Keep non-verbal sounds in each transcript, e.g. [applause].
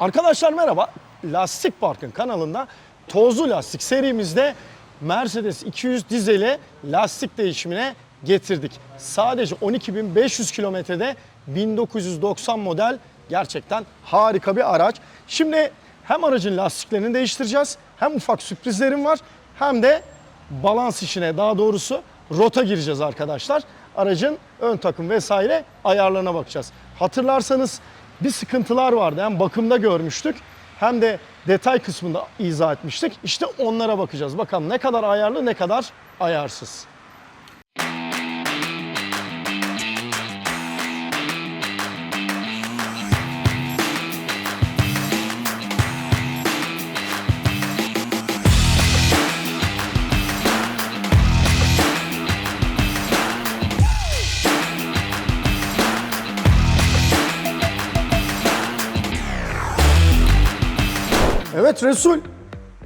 Arkadaşlar merhaba. Lastik Park'ın kanalında tozlu lastik serimizde Mercedes 200 dizeli lastik değişimine getirdik. Sadece 12.500 kilometrede 1990 model gerçekten harika bir araç. Şimdi hem aracın lastiklerini değiştireceğiz hem ufak sürprizlerim var hem de balans işine daha doğrusu rota gireceğiz arkadaşlar. Aracın ön takım vesaire ayarlarına bakacağız. Hatırlarsanız bir sıkıntılar vardı. Hem bakımda görmüştük hem de detay kısmında izah etmiştik. İşte onlara bakacağız. Bakalım ne kadar ayarlı ne kadar ayarsız. Evet Resul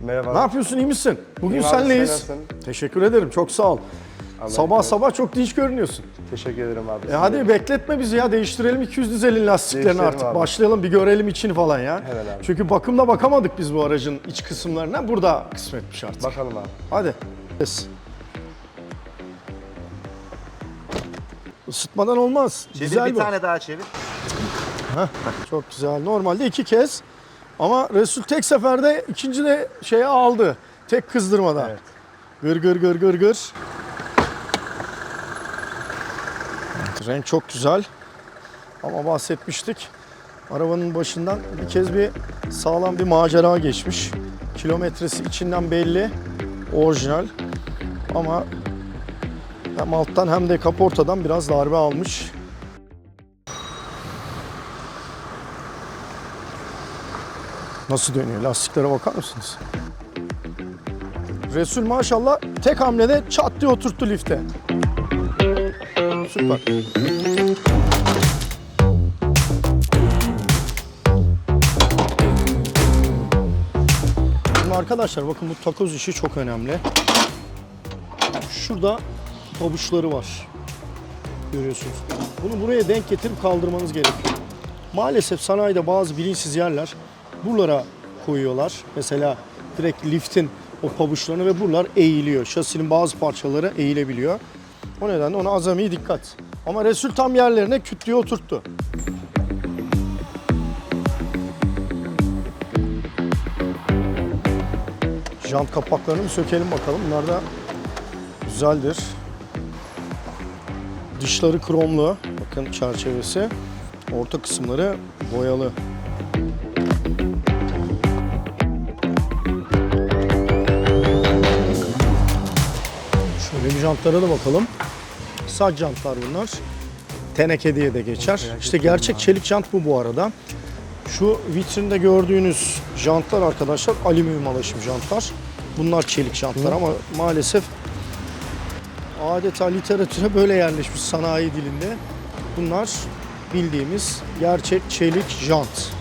Merhaba. ne yapıyorsun iyi misin? Bugün İyiyim abi, senleyiz. sen nasılsın? Teşekkür ederim çok sağ ol. sabah razı sabah çok dinç görünüyorsun. Teşekkür ederim abi. E hadi bekletme bizi ya değiştirelim 200 dizelin lastiklerini Değiştirelim artık. abi. Başlayalım bir görelim içini falan ya. Hemen abi. Çünkü bakımda bakamadık biz bu aracın iç kısımlarına. Burada kısmetmiş artık. Bakalım abi. Hadi. Yes. Isıtmadan olmaz. Çevir Güzel bir bu. tane daha çevir. Çok güzel. Normalde iki kez ama Resul tek seferde ikinci de şeye aldı. Tek kızdırmada. Evet. Gır gır gır gır gır. Renk çok güzel. Ama bahsetmiştik. Arabanın başından bir kez bir sağlam bir macera geçmiş. Kilometresi içinden belli. Orijinal. Ama hem alttan hem de kaportadan biraz darbe almış. Nasıl dönüyor? Lastiklere bakar mısınız? Resul maşallah tek hamlede çat diye oturttu lifte. Süper. Şimdi arkadaşlar bakın bu takoz işi çok önemli. Şurada pabuçları var. Görüyorsunuz. Bunu buraya denk getirip kaldırmanız gerekiyor. Maalesef sanayide bazı bilinçsiz yerler buralara koyuyorlar. Mesela direkt liftin o pabuçlarını ve buralar eğiliyor. Şasinin bazı parçaları eğilebiliyor. O nedenle ona azami dikkat. Ama Resul tam yerlerine küt oturttu. Jant kapaklarını bir sökelim bakalım. Bunlar da güzeldir. Dışları kromlu. Bakın çerçevesi. Orta kısımları boyalı. Bir jantlara da bakalım. Saç jantlar bunlar. Teneke diye de geçer. İşte gerçek çelik jant bu bu arada. Şu vitrinde gördüğünüz jantlar arkadaşlar alüminyum alaşım jantlar. Bunlar çelik jantlar ama maalesef adeta literatüre böyle yerleşmiş sanayi dilinde. Bunlar bildiğimiz gerçek çelik jant.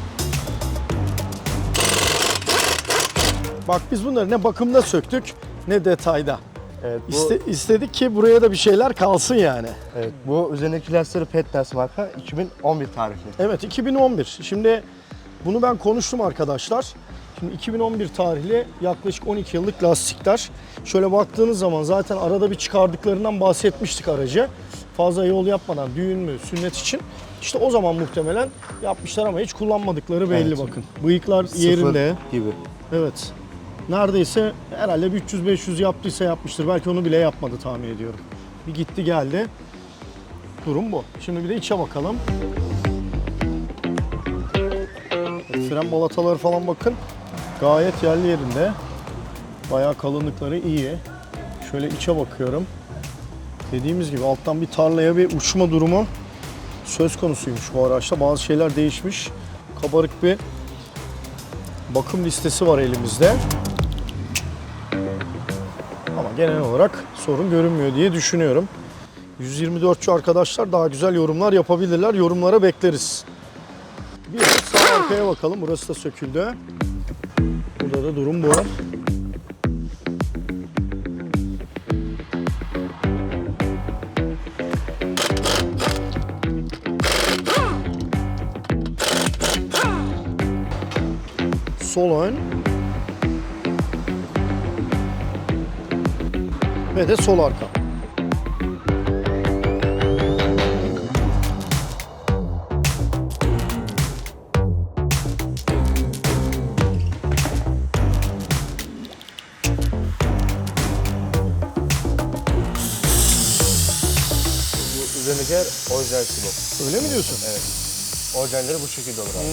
Bak biz bunları ne bakımda söktük ne detayda. Evet bu, İste, istedik ki buraya da bir şeyler kalsın yani. evet, bu üzerindeki lastikleri Petners marka 2011 tarihli. Evet 2011. Şimdi bunu ben konuştum arkadaşlar. Şimdi 2011 tarihli yaklaşık 12 yıllık lastikler. Şöyle baktığınız zaman zaten arada bir çıkardıklarından bahsetmiştik aracı. Fazla yol yapmadan düğün mü sünnet için. İşte o zaman muhtemelen yapmışlar ama hiç kullanmadıkları belli Evet. bakın. Bıyıklar yerinde. Sıfır gibi. Evet. Neredeyse herhalde bir 300-500 yaptıysa yapmıştır. Belki onu bile yapmadı tahmin ediyorum. Bir gitti geldi. Durum bu. Şimdi bir de içe bakalım. Fren balataları falan bakın. Gayet yerli yerinde. Bayağı kalınlıkları iyi. Şöyle içe bakıyorum. Dediğimiz gibi alttan bir tarlaya bir uçma durumu söz konusuymuş bu araçta. Bazı şeyler değişmiş. Kabarık bir bakım listesi var elimizde. Genel olarak sorun görünmüyor diye düşünüyorum. 124'çü arkadaşlar daha güzel yorumlar yapabilirler. Yorumlara bekleriz. Bir sağ arkaya bakalım. Burası da söküldü. Burada da durum bu. sol ön. Ve de sol arka. Üzerindeki orijinal bu. Öyle mi diyorsun? Evet. Orijinalleri bu şekilde olur abi.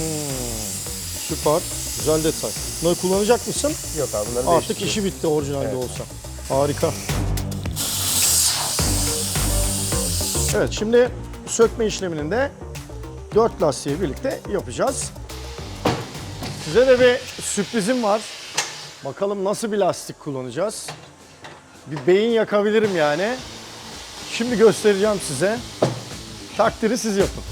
Süper. Güzel detay. Bunları kullanacak mısın? Yok abi bunları Artık işi bitti orijinalde Evet. olsa. Harika. Evet şimdi sökme işlemini de 4 lastiği birlikte yapacağız. Size de bir sürprizim var. Bakalım nasıl bir lastik kullanacağız. Bir beyin yakabilirim yani. Şimdi göstereceğim size. Takdiri siz yapın.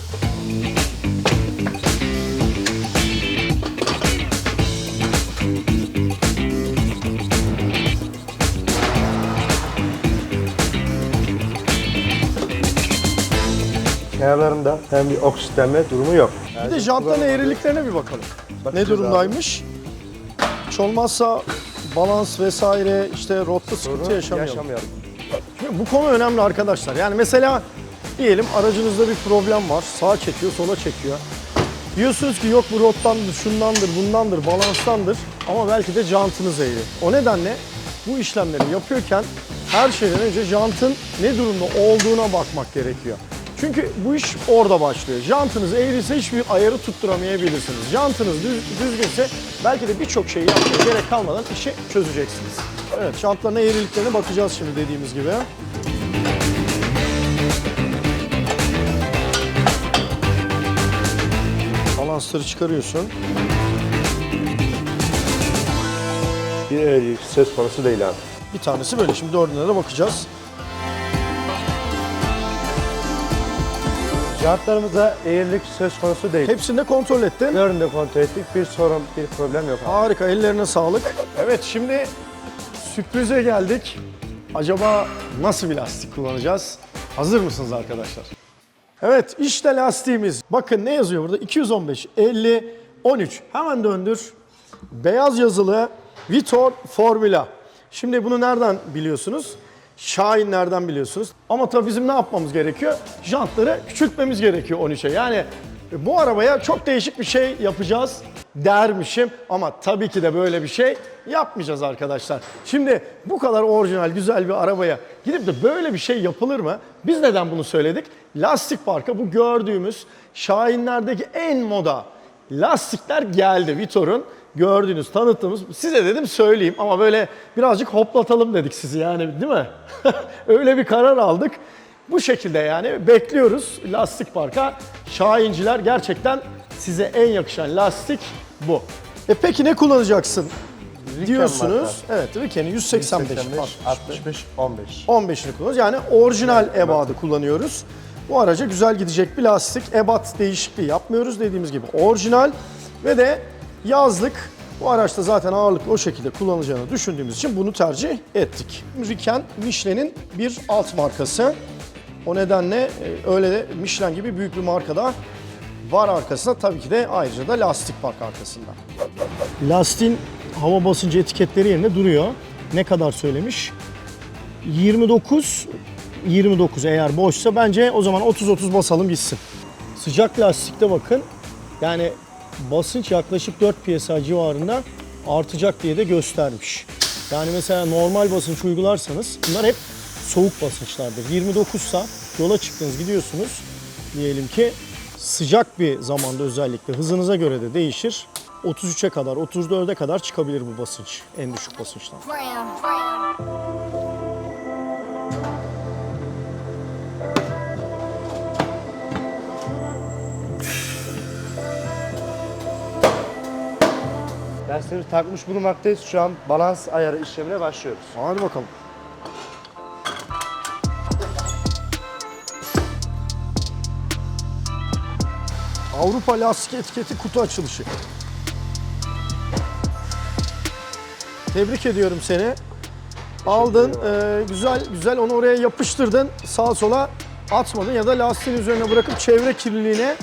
Kenarlarında hem bir oksitlenme durumu yok. Bir de jantların eğriliklerine bir bakalım. Ne Bakacağız durumdaymış? Hiç olmazsa balans vesaire işte rotta sıkıntı yaşamayalım. yaşamayalım. Şimdi bu konu önemli arkadaşlar. Yani mesela diyelim aracınızda bir problem var. Sağa çekiyor, sola çekiyor. Diyorsunuz ki yok bu rottandır, şundandır, bundandır, balanstandır. Ama belki de jantınız eğri. O nedenle bu işlemleri yapıyorken her şeyden önce jantın ne durumda olduğuna bakmak gerekiyor. Çünkü bu iş orada başlıyor. Jantınız eğriyse hiçbir ayarı tutturamayabilirsiniz. Jantınız düz, düzgünse belki de birçok şeyi yapmaya gerek kalmadan işi çözeceksiniz. Evet, jantların eğriliklerine bakacağız şimdi dediğimiz gibi. Balansları çıkarıyorsun. Bir eğrilik söz konusu değil abi. Bir tanesi böyle. Şimdi dördüne de bakacağız. Jantlarımızda eğrilik söz konusu değil. Hepsini de kontrol ettin. Dördünü de kontrol ettik. Bir sorun, bir problem yok abi. Harika, ellerine sağlık. Evet, şimdi sürprize geldik. Acaba nasıl bir lastik kullanacağız? Hazır mısınız arkadaşlar? Evet, işte lastiğimiz. Bakın ne yazıyor burada? 215, 50, 13. Hemen döndür. Beyaz yazılı Vitor Formula. Şimdi bunu nereden biliyorsunuz? Şahinlerden biliyorsunuz. Ama tabii bizim ne yapmamız gerekiyor? Jantları küçültmemiz gerekiyor 13'e. Yani bu arabaya çok değişik bir şey yapacağız dermişim. Ama tabii ki de böyle bir şey yapmayacağız arkadaşlar. Şimdi bu kadar orijinal güzel bir arabaya gidip de böyle bir şey yapılır mı? Biz neden bunu söyledik? Lastik Park'a bu gördüğümüz Şahinlerdeki en moda lastikler geldi Vitor'un gördüğünüz, tanıttığımız. Size dedim söyleyeyim ama böyle birazcık hoplatalım dedik sizi yani değil mi? [laughs] Öyle bir karar aldık. Bu şekilde yani bekliyoruz Lastik Park'a. Şahinciler gerçekten size en yakışan lastik bu. E peki ne kullanacaksın diyorsunuz. Evet Ricken'in 185, 85, 65, 65, 15. 15'ini kullanıyoruz. Yani orijinal ebadı kullanıyoruz. Bu araca güzel gidecek bir lastik. Ebat değişikliği yapmıyoruz dediğimiz gibi. Orijinal ve de yazlık. Bu araçta zaten ağırlıklı o şekilde kullanılacağını düşündüğümüz için bunu tercih ettik. Riken Michelin'in bir alt markası. O nedenle e, öyle de Michelin gibi büyük bir markada var arkasında. Tabii ki de ayrıca da lastik park arkasında. Lastiğin hava basıncı etiketleri yerine duruyor. Ne kadar söylemiş? 29 29 eğer boşsa bence o zaman 30-30 basalım gitsin. Sıcak lastikte bakın yani basınç yaklaşık 4 psi civarında artacak diye de göstermiş. Yani mesela normal basınç uygularsanız bunlar hep soğuk basınçlardır. 29 sa yola çıktınız gidiyorsunuz diyelim ki sıcak bir zamanda özellikle hızınıza göre de değişir. 33'e kadar, 34'e kadar çıkabilir bu basınç. En düşük basınçtan. Dersleri takmış bulunmaktayız. Şu an balans ayarı işlemine başlıyoruz. Hadi bakalım. Avrupa lastik etiketi kutu açılışı. Tebrik ediyorum seni. Aldın, e, güzel güzel onu oraya yapıştırdın. Sağa sola atmadın ya da lastiğin üzerine bırakıp çevre kirliliğine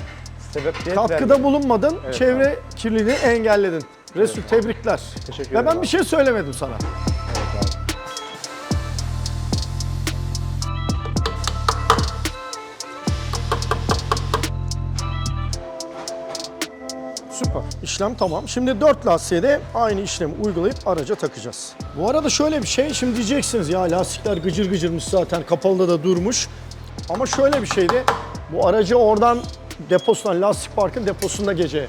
Sebebiyet katkıda vermiyor. bulunmadın. Evet, çevre kirliliğini engelledin. Resul tebrikler. Teşekkür Ve ederim ben abi. bir şey söylemedim sana. Evet abi. Süper. İşlem tamam. Şimdi 4 lastiğe de aynı işlemi uygulayıp araca takacağız. Bu arada şöyle bir şey, şimdi diyeceksiniz ya lastikler gıcır gıcırmış zaten kapalıda da durmuş. Ama şöyle bir şeydi, bu aracı oradan deposundan, lastik parkın deposunda gece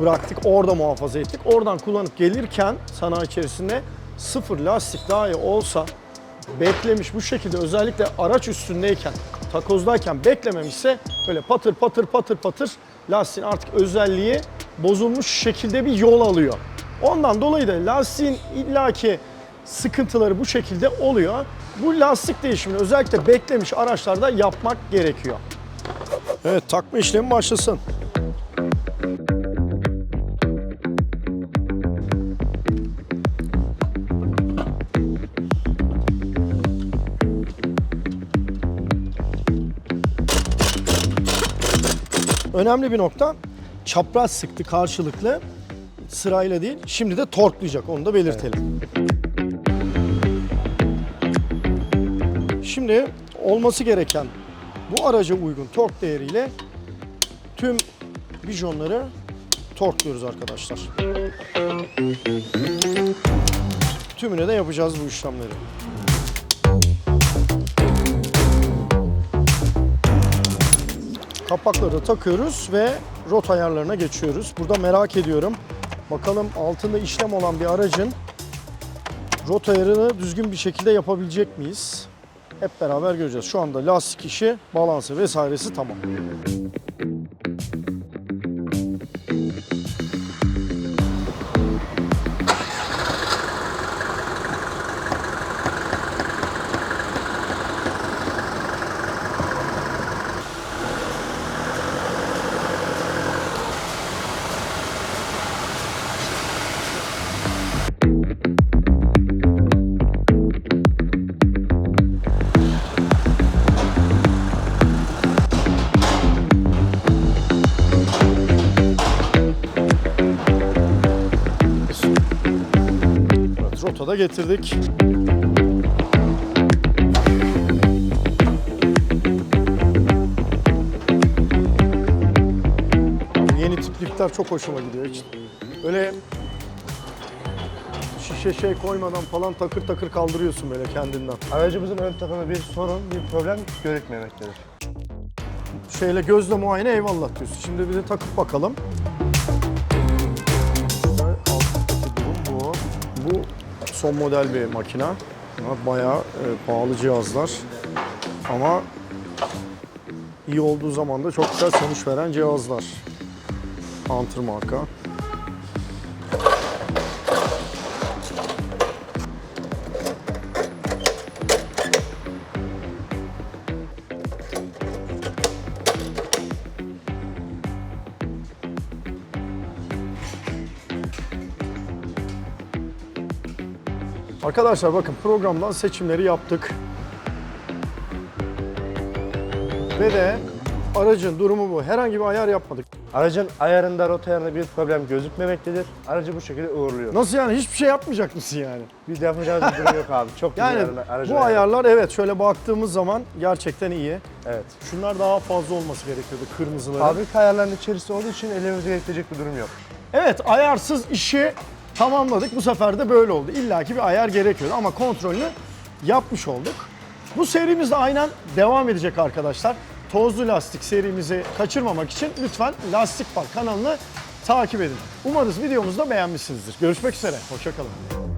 bıraktık, orada muhafaza ettik. Oradan kullanıp gelirken sanayi içerisinde sıfır lastik dahi olsa beklemiş bu şekilde özellikle araç üstündeyken, takozdayken beklememişse böyle patır patır patır patır lastiğin artık özelliği bozulmuş şekilde bir yol alıyor. Ondan dolayı da lastiğin illaki sıkıntıları bu şekilde oluyor. Bu lastik değişimini özellikle beklemiş araçlarda yapmak gerekiyor. Evet takma işlemi başlasın. Önemli bir nokta çapraz sıktı karşılıklı sırayla değil. Şimdi de torklayacak onu da belirtelim. Şimdi olması gereken bu araca uygun tork değeriyle tüm bijonları torkluyoruz arkadaşlar. Tümüne de yapacağız bu işlemleri. Kapakları takıyoruz ve rot ayarlarına geçiyoruz. Burada merak ediyorum. Bakalım altında işlem olan bir aracın rot ayarını düzgün bir şekilde yapabilecek miyiz? Hep beraber göreceğiz. Şu anda lastik işi, balansı vesairesi tamam. Rotada getirdik. Yeni tip lifler çok hoşuma gidiyor. Hiç öyle şişe şey koymadan falan takır takır kaldırıyorsun böyle kendinden. Aracımızın ön tarafında bir sorun, bir problem görükmemektedir. Şeyle gözle muayene eyvallah diyorsun. Şimdi bir de takıp bakalım. Son model bir makina. Bayağı e, pahalı cihazlar. Ama iyi olduğu zaman da çok güzel sonuç veren cihazlar. Hunter marka. Arkadaşlar bakın programdan seçimleri yaptık. Ve de aracın durumu bu. Herhangi bir ayar yapmadık. Aracın ayarında, rot ayarında bir problem gözükmemektedir. Aracı bu şekilde uğurluyor. Nasıl yani hiçbir şey yapmayacak mısın yani? Bir yapacağımız bir durum yok abi. Çok güzel Yani ayarlar- aracın bu ayarı. ayarlar evet şöyle baktığımız zaman gerçekten iyi. Evet. Şunlar daha fazla olması gerekiyordu kırmızıları. Fabrika ayarlarının içerisinde olduğu için elimize yetecek bir durum yok. Evet ayarsız işi tamamladık. Bu sefer de böyle oldu. İlla ki bir ayar gerekiyordu ama kontrolünü yapmış olduk. Bu serimiz de aynen devam edecek arkadaşlar. Tozlu lastik serimizi kaçırmamak için lütfen Lastik Park kanalını takip edin. Umarız videomuzu da beğenmişsinizdir. Görüşmek üzere. Hoşçakalın.